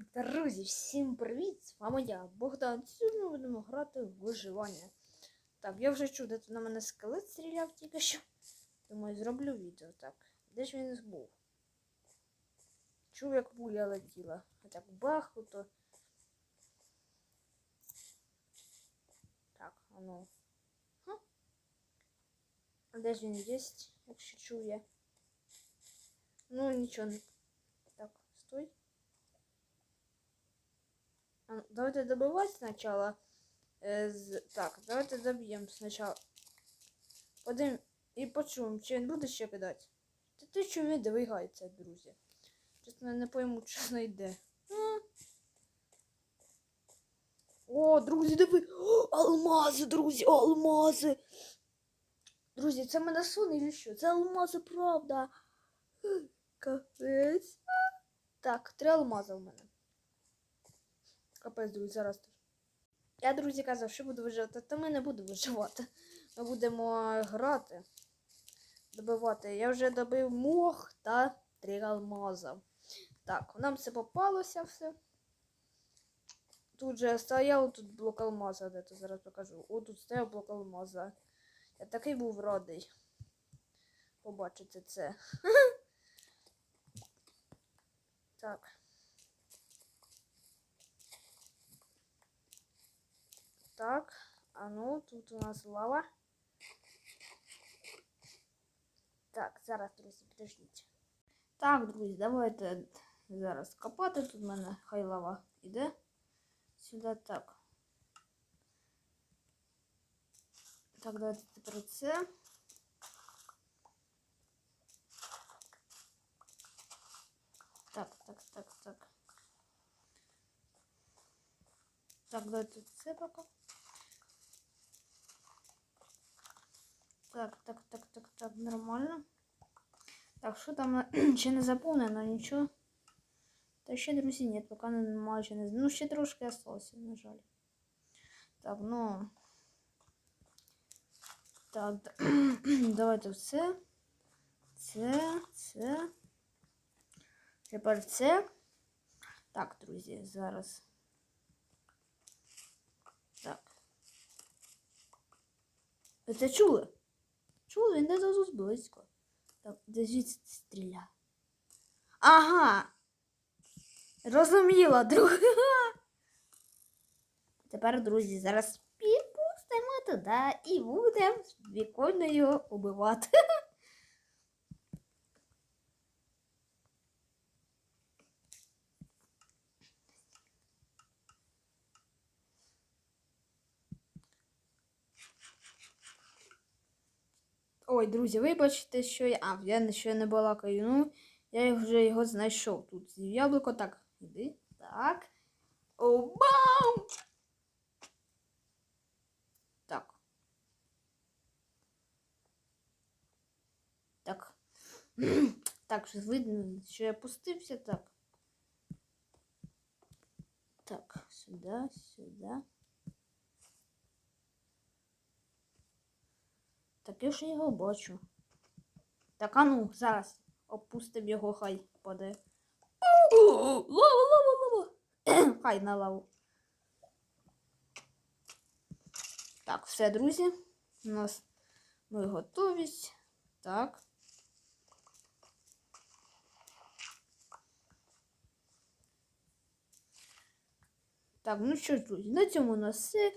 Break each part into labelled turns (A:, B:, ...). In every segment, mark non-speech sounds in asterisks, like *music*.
A: Друзі, всім привіт! З вами я, Богдан. Сьогодні ми будемо грати в виживання. Так, я вже чув, де тут на мене скелет стріляв тільки що. Думаю, зроблю відео. Так. Де ж він був? Чув, як пуля летіла. А так бахуто. Так, а ну. Ха. А де ж він є, якщо чує? Ну, нічого не. Так, стой. Давайте добивать сначала. З... Так, давайте доб'ємо спочатку. Подивим і почуємо, чи він буде ще кидати. Та ти що не двигається, друзі. Чесно, не пойму, *laughs* що знайде. О, друзі, диви! О, алмази, друзі, алмази! Друзі, це мене сон или що? Це алмази, правда. Капець. Так, три алмази в мене. Капець, друзі, зараз теж. Я, друзі, казав, що буду виживати, та ми не будемо виживати. Ми будемо грати, добивати. Я вже добив мох та три алмаза. Так, нам все попалося все. Тут же стояв тут блок алмаза, де то зараз покажу. О, тут стояв блок алмаза. Я такий був радий. Побачити це. *laughs* Так. Так, а ну, тут у нас лава. Так, зараз, друзі, підождіть. Так, друзі, давайте зараз копати. Тут в мене хай лава іде. Сюди так. Так, давайте тепер це. Так, так, так, так. Так, давайте це пока. Так, так, так, так, так, нормально. Так, що там *clears throat* ще не заповнено, нічого. Та ще, друзі, ні, поки немає ще не Ну, ще трошки осталося, на жаль. Так, ну. Так, *clears throat* давайте все. Це, це. Тепер це. Так, друзі, зараз. Так. Ви це чули? Чули? Він десь тут близько. Так, де стріля. Ага. Розуміла, друга. Тепер, друзі, зараз підпустимо туди і будемо віконною його убивати. Ой, друзі, вибачте, що я. А, я ще не балакаю. Ну, я вже його знайшов. Тут яблуко. Так, іди. Так. О, бам! Так. Так. *clears throat* Так, що видно, що я пустився. Так. Так, сюди, сюди. Так я ж його бачу. Так, а ну, зараз опустим його, хай паде. Лава, лава, лава. Хай на лаву. Так, все, друзі. У нас ми готові. Так. Так, ну що ж, друзі, на цьому у нас все.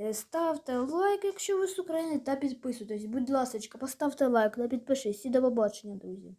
A: Е, Ставте лайк, якщо ви з України, та підписуйтесь. Будь ласка, поставте лайк та підпишись. І до побачення, друзі.